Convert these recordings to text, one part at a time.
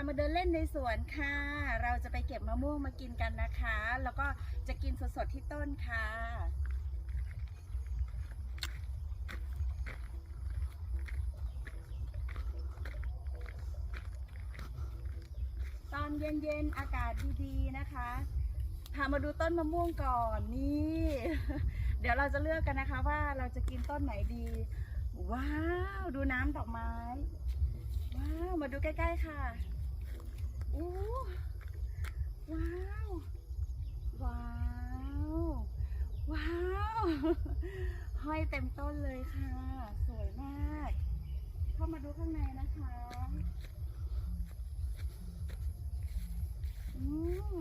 ามาเดินเล่นในสวนค่ะ เราจะไปเก็บมะม่วงมากินกันนะคะ แล้วก็จะกินสดๆที่ต้นค่ะ ตอนเย็นๆอากาศดีๆนะคะ พามาดูต้นมะม่วงก่อนนี่ เดี๋ยวเราจะเลือกกันนะคะว่าเราจะกินต้นไหนดี ว้าว ดูน้ำดอกไม้ ว้าว มาดูใกล้ ๆ ค่ะ โอ้ว้าว ว้าว ว้าว ห้อยเต็มต้นเลยค่ะ สวยมาก เข้ามาดูข้างในนะคะอืม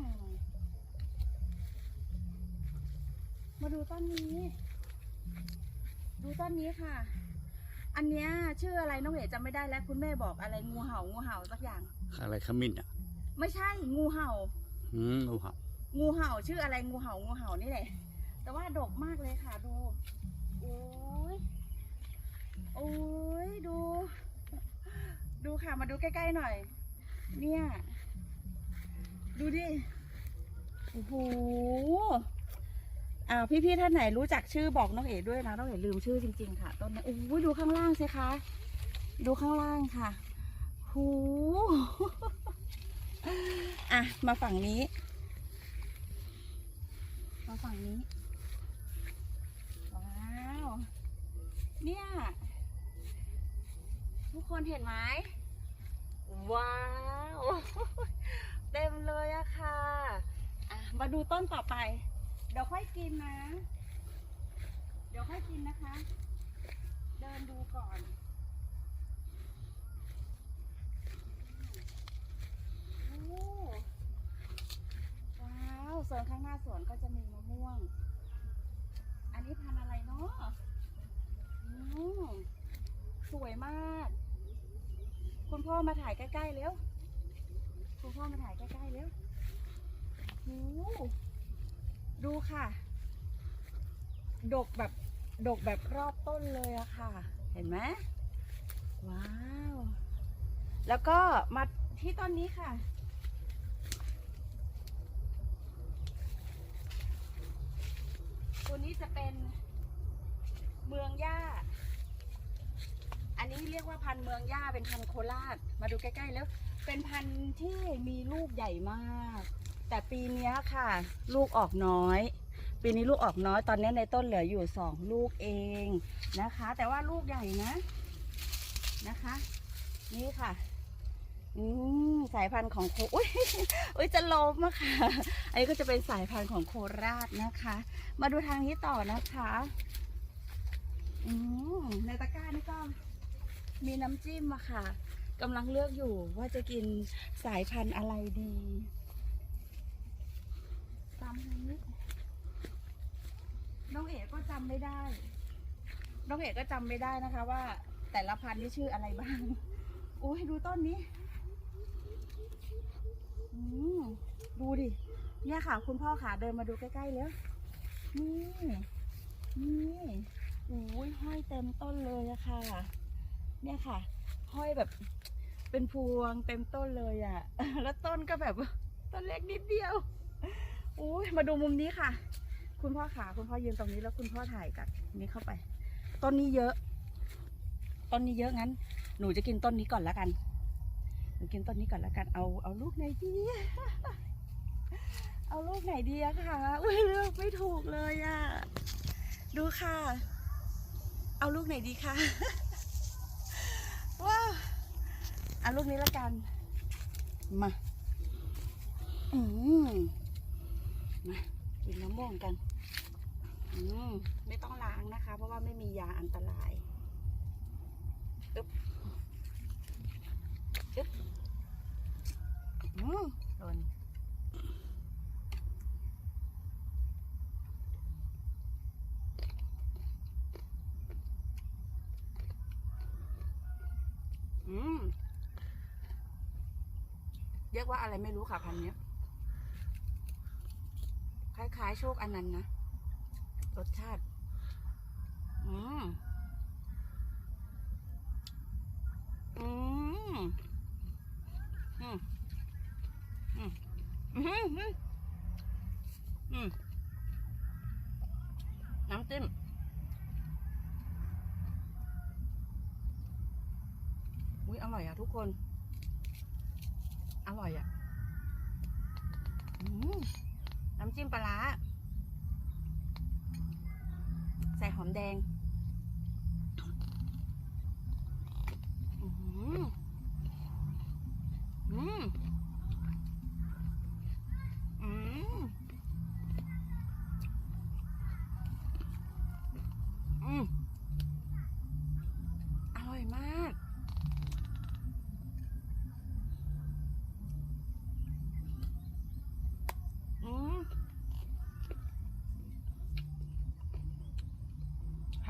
มาดูต้นนี้ ดูต้นนี้ค่ะ อันเนี้ยชื่ออะไรน้องเอ๋จำไม่ได้แล้วคุณแม่บอกอะไรงูเห่างูเห่าสักอย่าง อะไรขมิ้นอะ ไม่ใช่งูเห่า อืมโอ้โหงูเห่าชื่ออะไรงูเห่างูเห่านี่แหละ แต่ว่าดกมากเลยค่ะดู โอ้ยโอ้ยดู ดูค่ะมาดูใกล้ๆหน่อย เนี่ย ดูดิ โอ้โหอ่าพี่ๆท่านไหนรู้จักชื่อบอกน้องเอ๋ด้วยนะน้องเอ๋ลืมชื่อจริง ๆ ค่ะต้นนี้โอ้ยดูข้างล่างสิคะ ดูข้างล่างค่ะหู อะ มาฝั่งนี้ มาฝั่งนี้ ว้าว เนี่ย ทุกคนเห็นไหม ว้าว เต็มเลยอะค่ะ อะ มาดูต้นต่อไป เดี๋ยวค่อยกินนะ เดี๋ยวค่อยกินนะคะ เดินดูก่อน โอ้ ว้าวสวนข้างหน้าสวนก็จะมีมะม่วง อันนี้พันอะไรเนาะสวยมาก คุณพ่อมาถ่ายใกล้ๆเร็ว คุณพ่อมาถ่ายใกล้ๆเร็วโอ้ดูค่ะ ดกแบบ ดกแบบรอบต้นเลยอะค่ะ เห็นไหมว้าว แล้วก็มาที่ต้นนี้ค่ะ ตัวนี้จะเป็นเมืองย่า อันนี้เรียกว่าพันธุ์เมืองย่าเป็นพันธุ์โคราช มาดูใกล้ๆแล้ว เป็นพันธุ์ที่มีลูกใหญ่มาก แต่ปีนี้ค่ะ ลูกออกน้อย ปีนี้ลูกออกน้อยตอนนี้ในต้นเหลืออยู่สองลูกเองนะคะ แต่ว่าลูกใหญ่นะนะคะ นี่ค่ะ อืมสายพันธุ์ของโคอุ้ยอุ้ยจะล้มอะค่ะ อันนี้ก็จะเป็นสายพันธุ์ของโคราชนะคะ มาดูทางนี้ต่อนะคะอืมในตะกร้านี่ก็มีน้ำจิ้มอะค่ะกำลังเลือกอยู่ว่าจะกินสายพันธุ์อะไรดีตามทางนี้น้องเอ๋ก็จำไม่ได้ น้องเอ๋ก็จำไม่ได้นะคะว่าแต่ละพันธุ์นี่ชื่ออะไรบ้างโอ้ยดูต้นนี้ ดูดิ เนี่ยค่ะ คุณพ่อขาเดินมาดูใกล้ๆแล้วนี่ นี่โอ้ยห้อยเต็มต้นเลยอะค่ะ เนี่ยค่ะ ห้อยแบบเป็นพวงเต็มต้นเลยอะ แล้วต้นก็แบบต้นเล็กนิดเดียวโอ้ยมาดูมุมนี้ค่ะ คุณพ่อขาคุณพ่อยืนตรงนี้แล้วคุณพ่อถ่ายกับนี้เข้าไป ต้นนี้เยอะ ต้นนี้เยอะงั้น หนูจะกินต้นนี้ก่อนแล้วกัน หนูกินต้นนี้ก่อนแล้วกันเอาเอาลูกไหนดี เอาลูกไหนดีอะคะอุ้ยเลือกไม่ถูกเลยอะดูค่ะ เอาลูกไหนดีคะว้าวเอาลูกนี้แล้วกัน มาอืมมากินมะม่วงกัน อืมไม่ต้องล้างนะคะ เพราะว่าไม่มียาอันตรายอึ๊บอึ๊บ อืมโดนอืมเรียกว่าอะไรไม่รู้ค่ะพันเนี้ยคล้ายๆโชคอันนั้นต์นะ รสชาติ อืม อืม อืม อยอะทุก คน อร่อยอะอืมน้ำจิ้มปลาร้าใส่หอมแดง อืมอืมอืมอืมอร่อยมาก อืม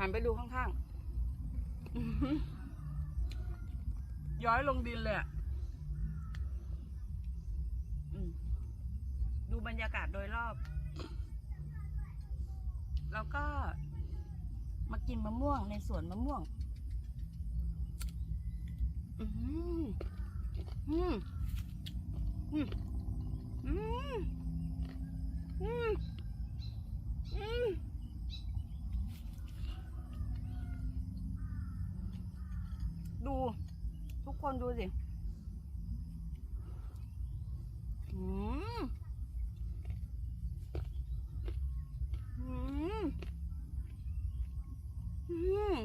หันไปดูข้างๆอื้อหือย้อยลงดินเลยอะอืมดูบรรยากาศโดยรอบ แล้วก็ มากินมะม่วงในสวนมะม่วง อืมอืมอืมอืมอืมอืมดู ทุก คนดูสิอืมอืมอืม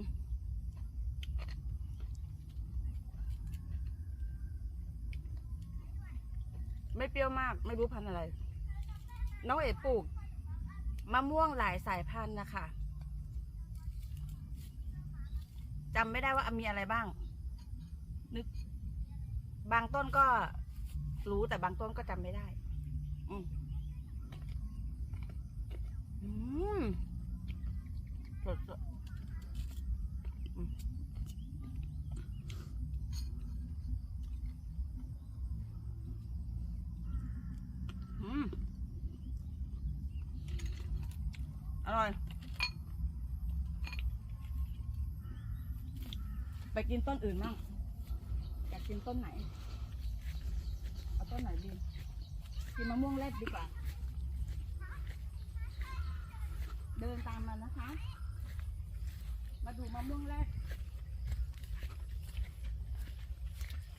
ไม่เปรี้ยวมาก ไม่รู้พันธุ์อะไร น้องเอ๋ปลูกมะม่วงหลายสายพันธุ์นะคะจำไม่ได้ว่ามีอะไรบ้าง นึก บางต้นก็รู้แต่บางต้นก็จำไม่ได้ อืมอืมสดสดอืมอืมอร่อย ไปกินต้นอื่นบ้าง กินต้นไหน เอาต้นไหนดี กินมะม่วงแรดดีกว่า เดินตามมานะคะ มาดูมะม่วงแรด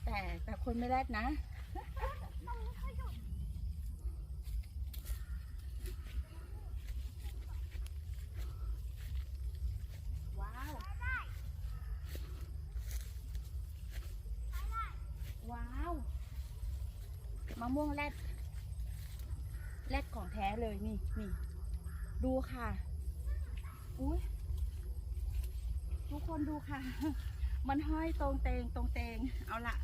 แต่แต่คนไม่แรดนะ ว้าว ว้าว มะม่วงแรดแรดของแท้เลยนี่นี่ดูค่ะอุ้ยทุกคนดูค่ะ มันห้อยตรงเตงตรงเตงเอาละ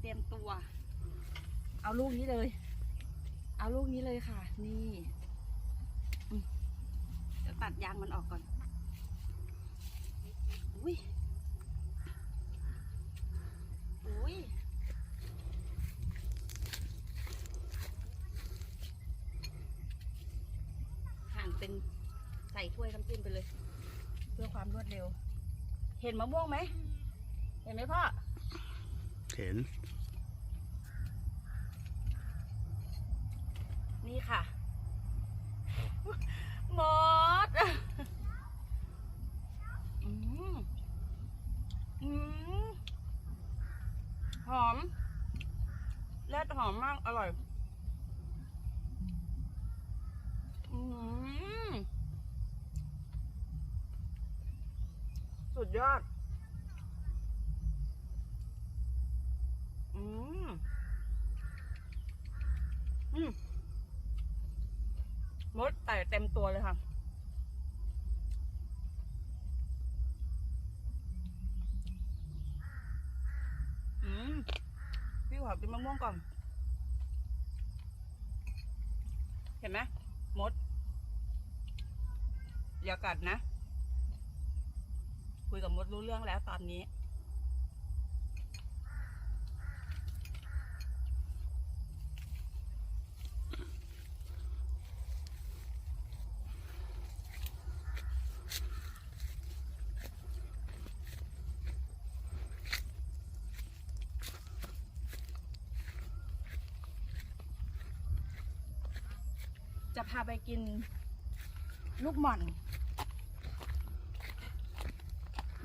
เตรียมตัว เอาลูกนี้เลย เอาลูกนี้เลยค่ะ นี่อืมเดี๋ยวตัดยางมันออกก่อนอุ้ย หั่นเป็นใส่ถ้วยน้ำจิ้มไปเลย เพื่อความรวดเร็ว เห็นมะม่วงไหม เห็นไหมพ่อ เห็น นี่ค่ะหมดอืมอืมหอมแรดหอมมาก อร่อย อืมสุด ยอด อืม อืมมดไต่เต็มตัวเลยค่ะ อืม พี่ขอกินมะม่วงก่อน เห็นไหมมด อย่ากัดนะ คุยกับมดรู้เรื่อง แล้วตอนนี้จะพาไปกินลูกหม่อน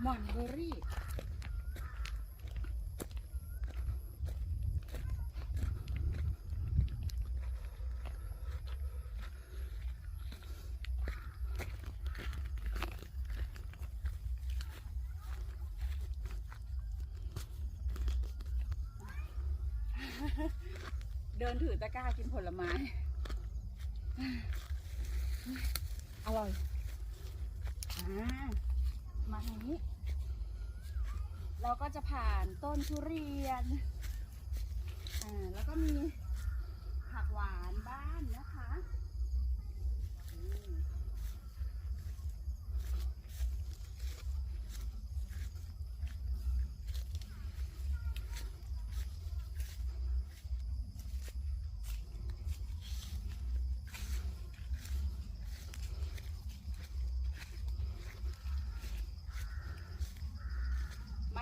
มอนเบอรี่ เดินถือตะกร้ากินผลไม้ อร่อย อ่า มาทางนี้ เราก็จะผ่านต้นทุเรียน อ่า แล้วก็มีผักหวานบ้านนะ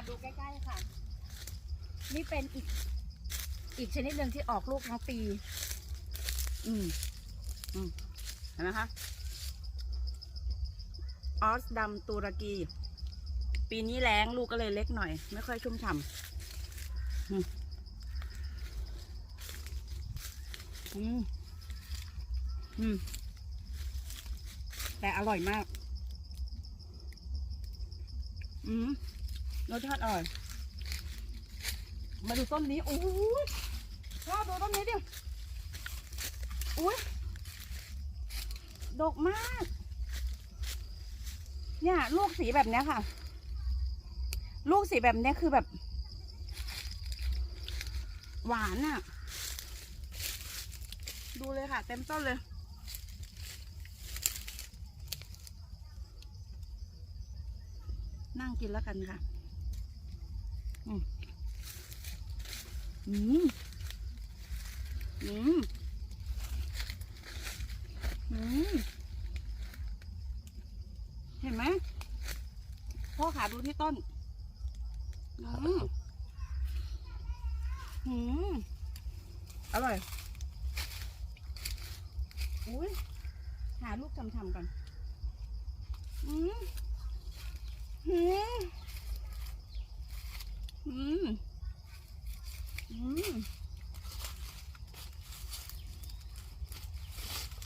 ดูใกล้ๆค่ะ นี่เป็นอีก อีกชนิดหนึ่งที่ออกลูกทั้งปี อืม อืม เห็นไหมคะ ออสดำตุรกี ปีนี้แรงลูกก็เลยเล็กหน่อย ไม่ค่อยชุ่มฉ่ำอืมอืมอืม แต่อร่อยมาก อืม รสชาติอร่อย มาดูต้นนี้โอ้ยชอบดูต้นนี้ดิอุ้ยดกมาก เนี่ย ลูกสีแบบเนี้ยค่ะ ลูกสีแบบเนี้ยคือแบบ หวานอะดูเลยค่ะ เต็มต้นเลยนั่งกินแล้วกันค่ะ อืมอืมอืมอืมเห็นไหมพ่อขาดูที่ต้นอืมอืมอร่อย อุ้ยหาลูกทำๆก่อน อืมอืม อืม อืม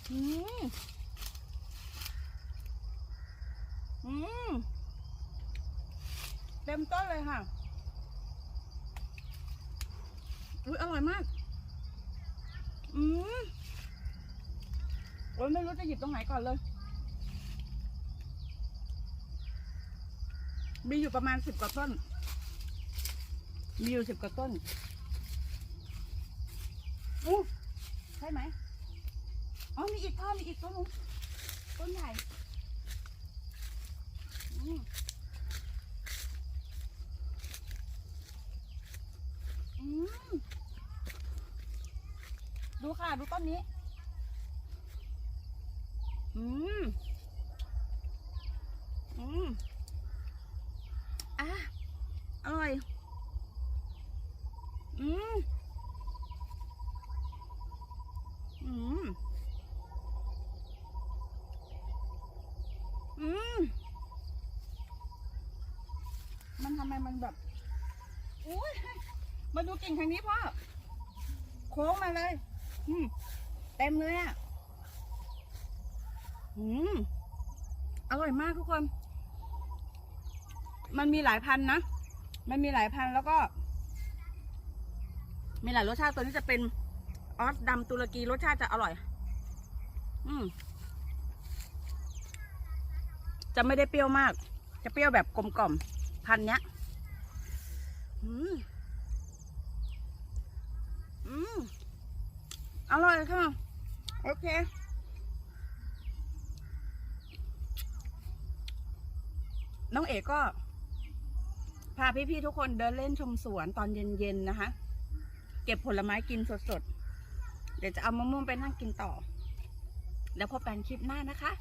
อืม อืม เต็มต้นเลยค่ะ อุ้ยอร่อยมาก อืม โอ้ยไม่รู้จะหยิบตรงไหนก่อนเลย มีอยู่ประมาณสิบกว่าต้น มีอยู่สิบกว่าต้นอู้ใช่ไหมอ๋อมีอีกพ่อมีอีกต้นนึงต้นใหญ่อืมอืมดูค่ะ ดูต้นนี้ อืม อืม อะ อร่อย อืม อืม อืม มันแบบอุ้ยมาดูกิ่งทางนี้พ่อโค้งมาเลย อืมเต็มเลยอะอืมอร่อยมากทุกคน มันมีหลายพันนะ มันมีหลายพันแล้วก็ มีหลายรสชาติตัวนี้จะเป็นออสดำตุรกีรสชาติจะอร่อย อืมจะไม่ได้เปรี้ยวมาก จะเปรี้ยวแบบกลมกล่อมพันเนี้ย อืมอืมอร่อยค่ะ โอเคน้องเอกก็ พาพี่ ๆ ทุกคนเดินเล่นชมสวนตอนเย็น ๆ นะคะ เก็บผลไม้กินสด ๆ เดี๋ยวจะเอามะม่วงไปนั่งกินต่อ แล้วพบกันคลิปหน้านะคะ